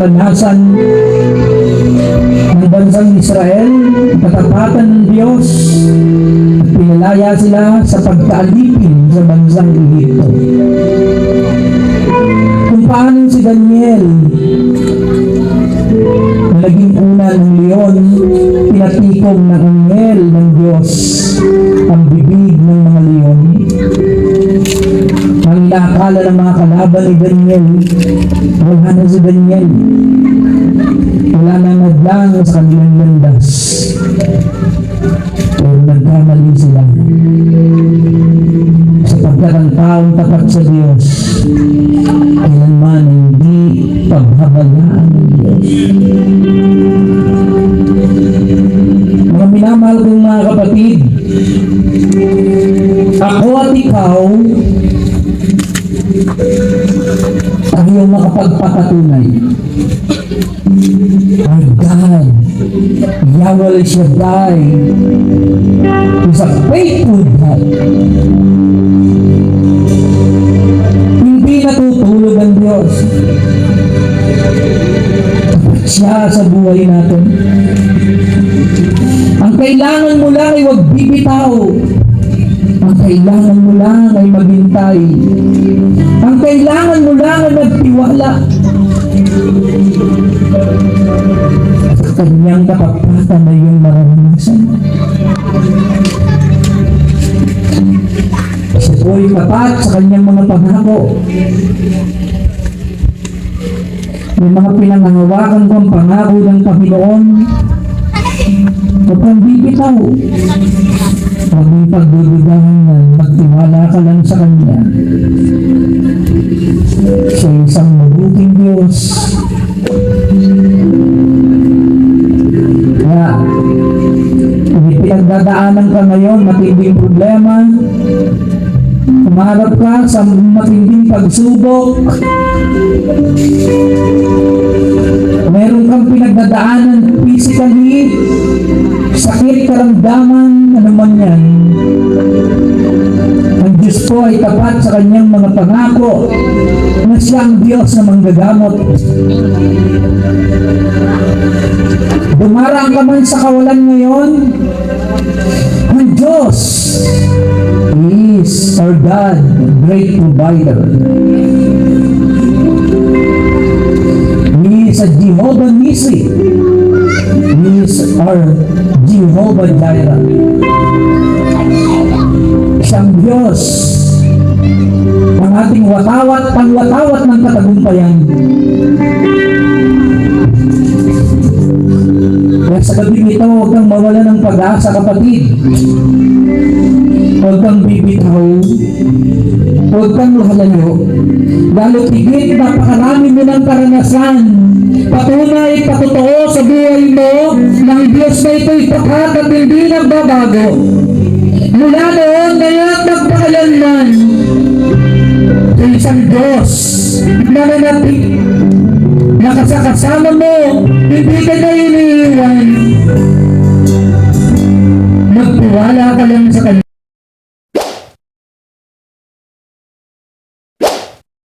naranasan ng bansang Israel, katapatan ng Diyos, pinalaya sila sa pagkaalipin sa bansang Egypto. Kung paano si Daniel, na naging una ng leon, pinatikom ng anghel ng Diyos Inaakala ng mga kalaban ni Daniel, wala na si Daniel. Wala na nadlang sa kanilang landas. Pero nagkamali sila. Sapagkat ang taong tapat sa Diyos, kailanman hindi paghabalaan ng Diyos. Mga minamahal kong mga kapatid, ako at ikaw, tayo makapagpapatunay. Our God, Yahweh Shaddai, is a faithful God. Hindi natutulog ang Diyos. Tapat siya sa buhay natin. Ang kailangan mo lang ay huwag bibitaw. Ang kailangan mo lang ay maghintay. Ay magtiwala. Sa kanyang kapapatan na iyong mararanasan. Siya po ay tapat sa kanyang mga pangako. May mga pinangahawakan kong pangako ng Panginoon. Huwag kang bibitaw. Huwag mong pagdududahan yan. Magtiwala ka lang sa Kanya. Siya pinagdadaanan ka ngayon, matinding problema, Umarap ka sa matinding pagsubok. Meron kang pinagdadaanan physically, sakit, karamdaman, ano man yan. Ang Diyos po ay tapat sa kanyang mga pangako na siya ang Diyos na manggagamot. Dumarang ka man sa kawalan ngayon, Diyos is our God, great provider. He is a Jehovah Nissi. He is our Jehovah Jireh. Siyang Diyos, ang ating watawat, pangwatawat ng katagumpayan. Kaya sa gabi ito, huwag kang mawala ng pag-asa, kapatid. Huwag kang bibitaw. Huwag kang lahalayo. Lalo tigit, napakarami mo ng karanasan. Patunay, patotoo sa buhay mo ng Diyos na ito'y tapat at hindi nagbabago. Mula noon, ngayon, magpakalanman. Sa isang Diyos na nanati nakasakasama mo, hindi ka na iniiwan.